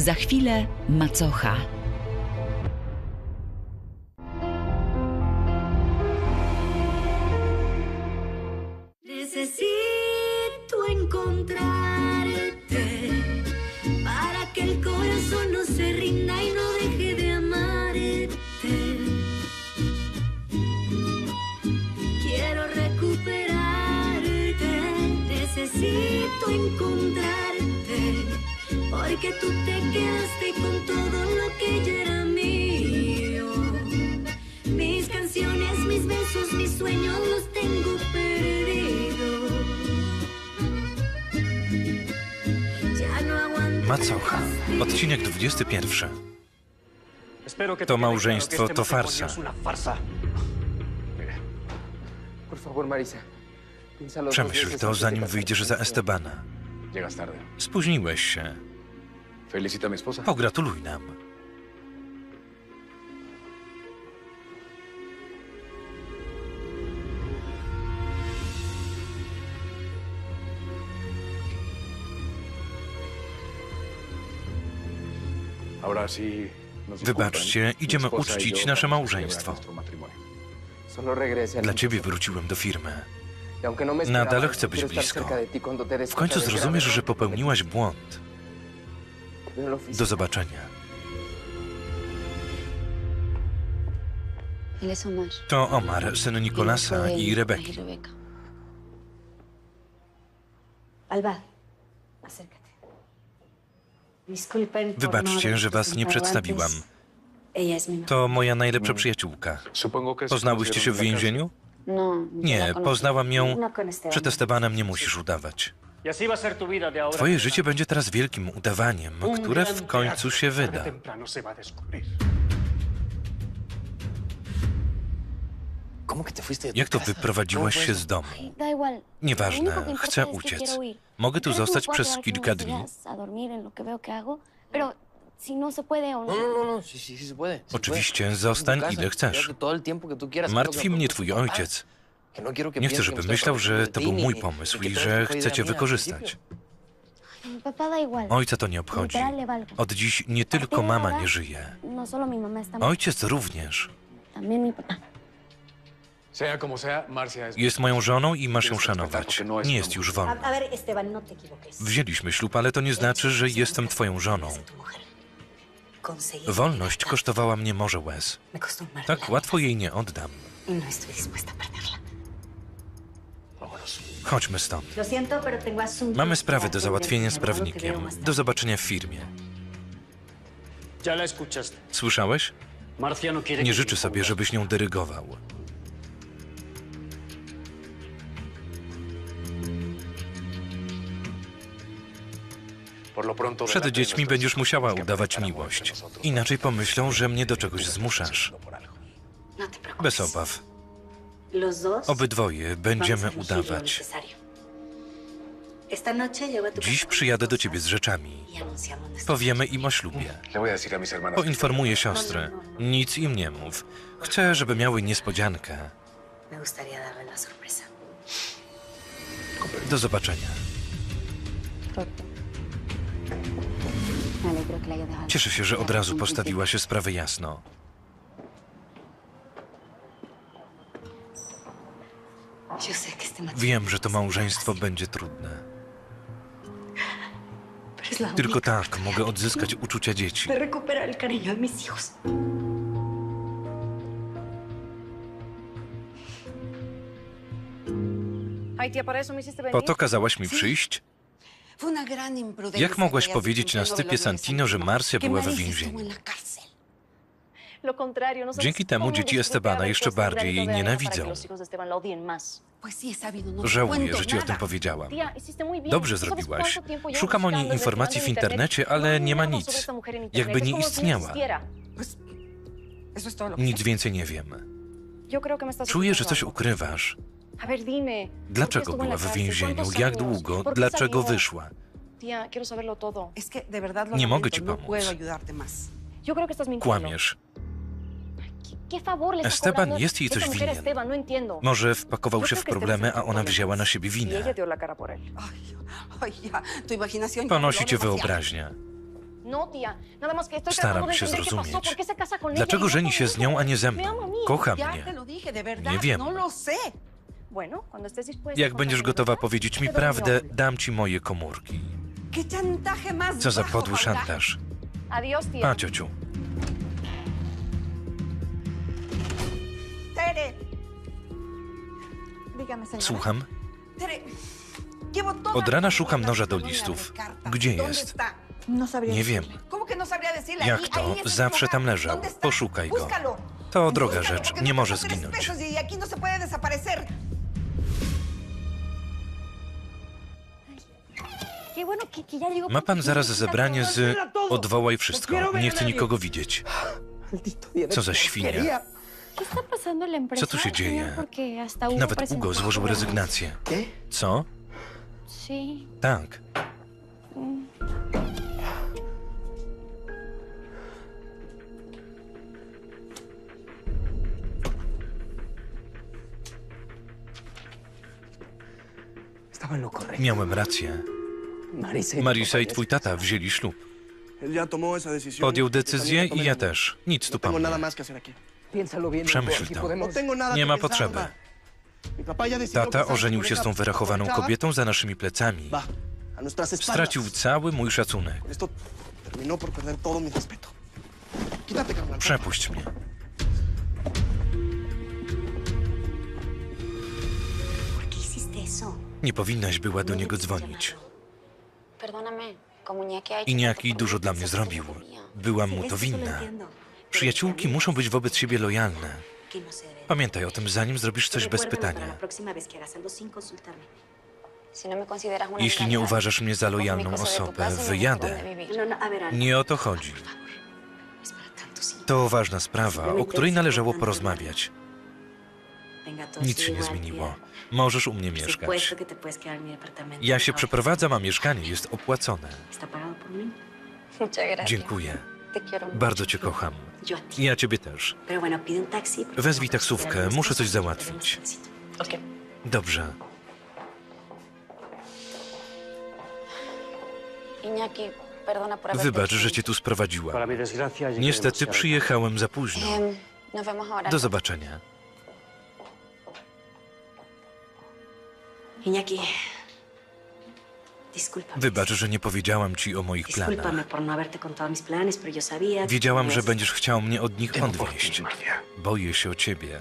Za chwilę macocha. Necesito encontrarte para que el corazón no se rinda y no deje de amarte. Quiero recuperarte, necesito encontrarte porque tú te quedaste con todo lo que ya era mío. Mis canciones, mis besos, mis sueños los tengo perdidos. Ya no aguanto. Macocha, odcinek 21. To małżeństwo to farsa. Przemyśl to, zanim wyjdziesz za este. Estebana. Spóźniłeś się. Felicita a mi esposa. Pogratuluj nam. Wybaczcie, idziemy uczcić nasze małżeństwo. Dla ciebie wróciłem do firmy. Y no Nadal chcę być blisko. W końcu zrozumiesz, że popełniłaś błąd. Do zobaczenia. To Omar, syn Nikolasa i Rebeki. Wybaczcie, no że was nie przedstawiłam. To moja najlepsza przyjaciółka. Poznałyście się w więzieniu? No, Nie, conocí. poznałam ją No przed Estebanem, nie musisz udawać. Twoje życie będzie teraz wielkim udawaniem, które w końcu się wyda. ¿Cómo que te fuiste de tu Jak to wyprowadziłaś ¿Cómo fue się z domu? Nieważne, chcę uciec. Mogę tu zostać przez kilka dni? no Oczywiście, zostań ile chcesz. Martwi mnie twój ojciec. No Nie chcę, żeby myślał, że to był mój pomysł i że chcecie wykorzystać. Ojca to nie obchodzi. Od dziś nie tylko mama nie żyje. No Ojciec również. Jest moją żoną i masz ją szanować. Nie jest już wolna. No. Wzięliśmy ślub, ale to nie znaczy, że jestem twoją żoną. Wolność kosztowała mnie morze łez. Tak łatwo jej nie oddam. Chodźmy stąd. Mamy sprawy do załatwienia z prawnikiem. Do zobaczenia w firmie. Słyszałeś? Nie życzy sobie, żebyś nią dyrygował. Przed dziećmi będziesz musiała udawać miłość. Inaczej pomyślą, że mnie do czegoś zmuszasz. No. Bez obaw. Obydwoje będziemy udawać. Dziś przyjadę do ciebie z rzeczami. y Powiemy im o ślubie. Le voy a decir a mis hermanas. que Poinformuję siostry. Nic im nie mów. Chcę, żeby miały niespodziankę. Do zobaczenia. Cieszę się, że od razu postawiła się sprawę jasno. Wiem, że to małżeństwo będzie trudne. Tylko tak mogę odzyskać uczucia dzieci. Po to kazałaś mi przyjść? Jak mogłaś powiedzieć na stypie Santino, że Marcia była w więzieniu? Dzięki temu dzieci Estebana jeszcze bardziej jej nienawidzą. Żałuję, że ci o tym powiedziałam. Dobrze zrobiłaś. Szukam o niej informacji w internecie, ale nie ma nic. Jakby nie istniała. Nic więcej nie wiem. Czuję, że coś ukrywasz. Dlaczego była w więzieniu? Jak długo? Dlaczego wyszła? Nie mogę ci pomóc. Kłamiesz. Esteban jest jej coś winien. Może wpakował się w problemy, a ona wzięła na siebie winę. Ponosi cię wyobraźnia. Staram się zrozumieć. Dlaczego żeni się z nią, a nie ze mną? Kocha mnie. Nie wiem. Jak będziesz gotowa powiedzieć mi prawdę, dam ci moje komórki. Co za podły szantaż. A, ciociu. Słucham? Od rana szukam noża do listów. Gdzie ¿Dónde jest? No Nie wiem. decirle. ¿Cómo que no? Jak to? Zawsze tam leżał. Poszukaj go. To droga rzecz, nie no może zginąć. no. Ma pan zaraz zebranie z odwołaj wszystko. Nie chcę nikogo widzieć. Co za świnia. Co tu się dzieje? Nawet Ugo złożył rezygnację. Co? Tak. Estaba en lo correcto. Miałem rację. Marisa y i twój tata wzięli ślub. Podjął decyzję i ja też. Nic tu No tengo bien. Przemyśl to. No Nie ma potrzeby. Tata ożenił con się z tą wyrachowaną kobietą za naszymi plecami. Stracił cały mój szacunek. Przepuść mnie. Nie powinnaś była do niego dzwonić. I Iniaki dużo dla mnie zrobił. Byłam mu to winna. Przyjaciółki muszą być wobec siebie lojalne. Pamiętaj o tym, zanim zrobisz coś bez pytania. Jeśli nie uważasz mnie za lojalną osobę, wyjadę. Nie o to chodzi. To ważna sprawa, o której należało porozmawiać. Nic się nie zmieniło. Możesz u mnie mieszkać. Ja się przeprowadzam, a mieszkanie jest opłacone. Dziękuję. Bardzo cię kocham. Ja ciebie też. Wezwij taksówkę, muszę coś załatwić. Dobrze. Wybacz, że cię tu sprowadziłam. Niestety przyjechałem za późno. Do zobaczenia. Iñaki. Wybacz, że nie powiedziałam ci o moich planach. No Wiedziałam, że będziesz chciał mnie od nich. Marcia. Boję się o ciebie.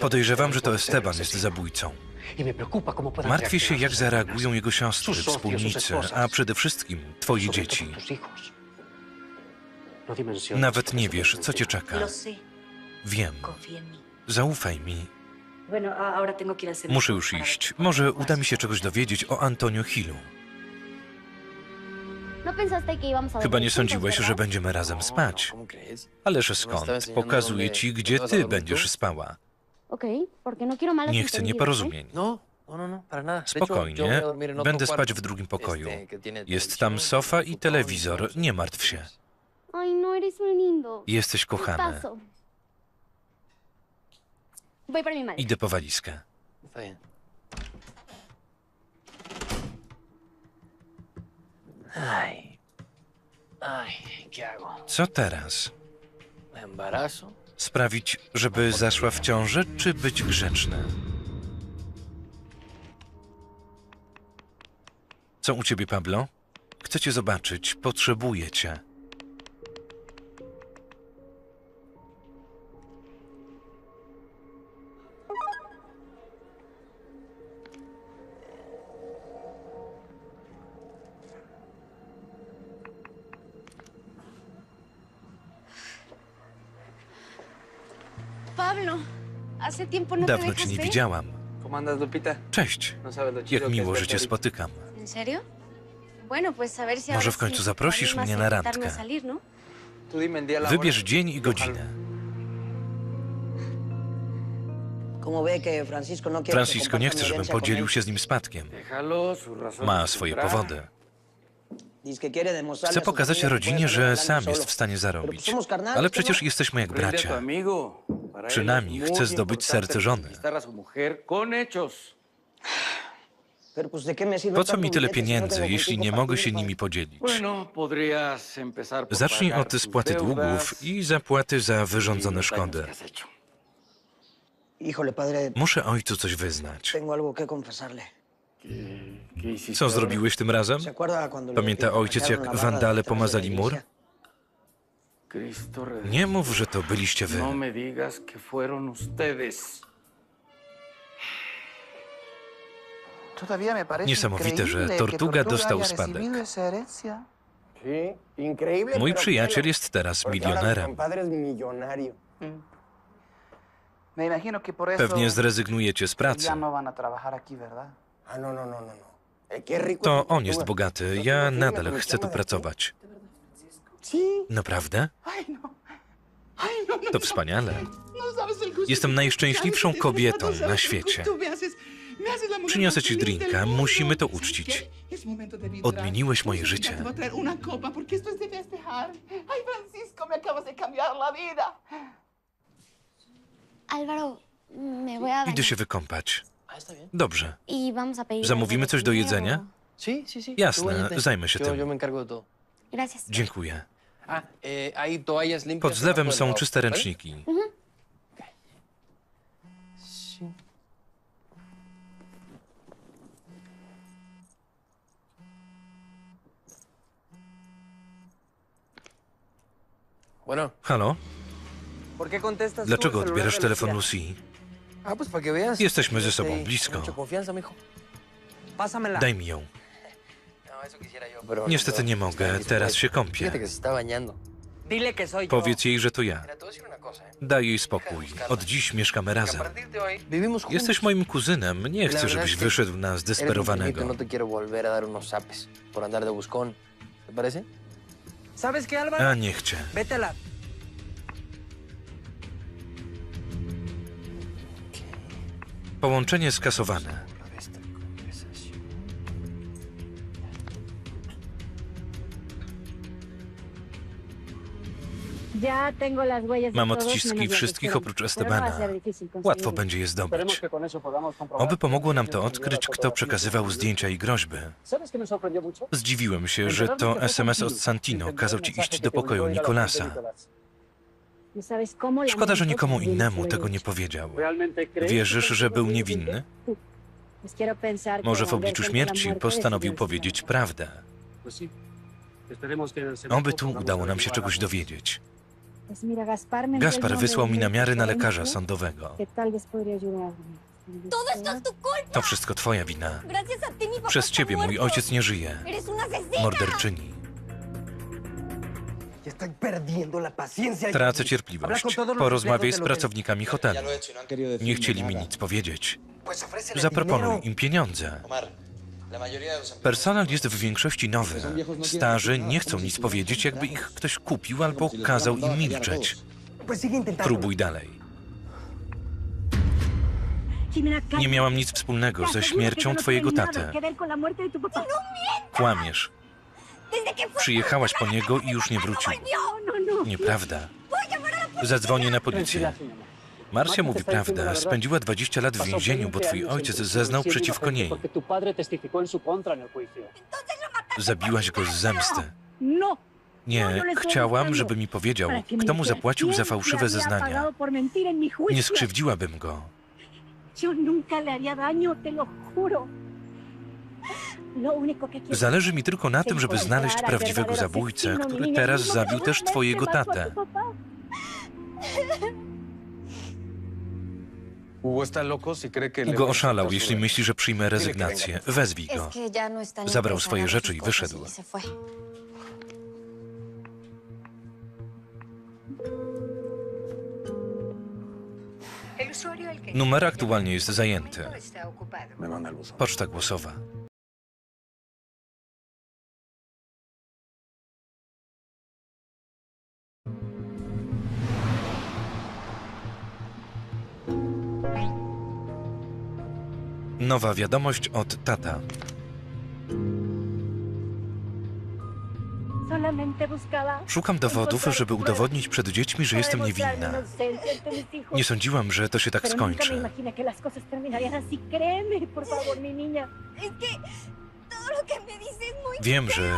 Podejrzewam, że to Esteban jest zabójcą. Y Martwię się, jak zareagują jego siostry, wspólnicy, a przede wszystkim twoje dzieci. No Nawet nie wiesz, co cię czeka. Wiem. Zaufaj mi. Muszę już iść. Może uda mi się czegoś dowiedzieć o Antonio Hillu. Chyba nie sądziłeś, że będziemy razem spać. Ależ skąd? Pokazuję ci, gdzie ty będziesz spała. Nie chcę nieporozumień. No, no, no, no, Spokojnie, będę spać w drugim pokoju. Jest tam sofa i telewizor, nie martw się. No. Jesteś kochany. Idę po walizkę. Ay. Ay, ¿qué hago? Co teraz? ¿Me embarazo? Sprawić, żeby zaszła w ciążę, czy być grzeczny? Co u ciebie, Pablo? Chcę cię zobaczyć, potrzebuję cię. Dawno cię nie widziałam. ¿Cómo andas, Lupita? Cześć. No sabes lo chido Jak que es miło, że verte cię ahorita. spotykam. ¿En serio? Bueno, pues a ver si Może ahora w końcu sí zaprosisz animas mnie a na invitarme randkę. salir, ¿no? Tú dime el día, la Wybierz dzień i godzinę. Como ve que Francisco no quiere que Francisco nie comparta chce, mi żebym herencia con podzielił él. się z nim spadkiem. Déjalo, sus razones Ma swoje tendrá. powody. Dice que quiere demostrarle Chcę a su pokazać familia que rodzinie, puede że sam solo. jest w stanie Pero zarobić. pues somos carnales, Ale ¿qué przecież jesteśmy jak Prende a tu bracia. amigo. Przynajmniej chcę zdobyć serce żony. Po co mi tyle no pieniędzy, jeśli nie mogę się nimi podzielić? Zacznij od spłaty długów i zapłaty za y wyrządzone szkody. Muszę ojcu coś wyznać. tengo algo que confesarle. ¿Qué, qué hiciste Co zrobiłeś tym razem? ¿Se acuerda cuando le Pamięta ojciec, jak wandale pomazali mur? Nie mów, że to byliście wy. No me digas que fueron ustedes. Todavía me parece Niesamowite, że Tortuga dostał spadek. Mój przyjaciel jest teraz milionerem. eso Pewnie zrezygnujecie z pracy. no. Ah, no, rico To on jest bogaty, ja nadal chcę tu pracować. Naprawdę? No. No, no, To no. wspaniale. No Jestem najszczęśliwszą kobietą no na świecie. Przyniosę ci drinka, musimy to ¿Sabes uczcić. Odmieniłeś moje Música, życie. Idę się wykąpać. Dobrze. Zamówimy coś do jedzenia? o- Sí, sí, sí. Jasne, zajmę się tym. Dziękuję. Limpias. Pod zlewem są czyste ręczniki. Bueno, Halo? ¿Por qué contestas tú Dlaczego odbierasz telefon? Lucy? ah. Jesteśmy ze sobą blisko. Daj mi ją. Niestety nie mogę, teraz się kąpię. Powiedz jej, że to ja. Eh. Daj jej spokój. Od dziś mieszkamy razem. Jesteś moim kuzynem, nie chcę, żebyś wyszedł na zdesperowanego. no a dar unos zapes por Mam odciski wszystkich oprócz Estebana. Łatwo będzie je zdobyć. Oby pomogło nam to odkryć, kto przekazywał zdjęcia i groźby. Zdziwiłem się, że to SMS od Santino kazał ci iść do pokoju Nikolasa. Szkoda, że nikomu innemu tego nie powiedział. ¿Realmente crees Wierzysz, że był niewinny? Może w obliczu śmierci postanowił powiedzieć prawdę. Oby tu udało nam się czegoś dowiedzieć. Gaspar wysłał mi namiary na lekarza sądowego. To wszystko twoja wina. Przez ciebie mój ojciec nie żyje. Morderczyni. Paciencia. Tracę cierpliwość. Porozmawiaj z pracownikami hotelu. Nie chcieli mi nic powiedzieć. Zaproponuj im pieniądze. Personel jest w większości nowy. Starzy nie chcą nic powiedzieć, jakby ich ktoś kupił albo kazał im milczeć. Próbuj dalej. Nie miałam nic wspólnego ze śmiercią twojego taty. Kłamiesz. Przyjechałaś po niego i już nie wrócił. Nieprawda. Zadzwonię na policję. Marcia mówi prawdę. Spędziła 20 lat w więzieniu, bo twój ojciec zeznał przeciwko niej. Zabiłaś go z zemsty. Nie, chciałam, żeby mi powiedział, kto mu zapłacił za fałszywe zeznania. Nie skrzywdziłabym go. Zależy mi tylko na tym, żeby znaleźć prawdziwego zabójcę, który teraz zabił też twojego tatę. A oszalał, jeśli myśli, że przyjmę rezygnację. Wezwij go. no Zabrał swoje agarró rzeczy i wyszedł. y. Numer aktualnie jest zajęty. Poczta głosowa. Nowa wiadomość od tata. Szukam dowodów, żeby udowodnić przed dziećmi, że jestem niewinna. Nie sądziłam, że to się tak skończy. Wiem, że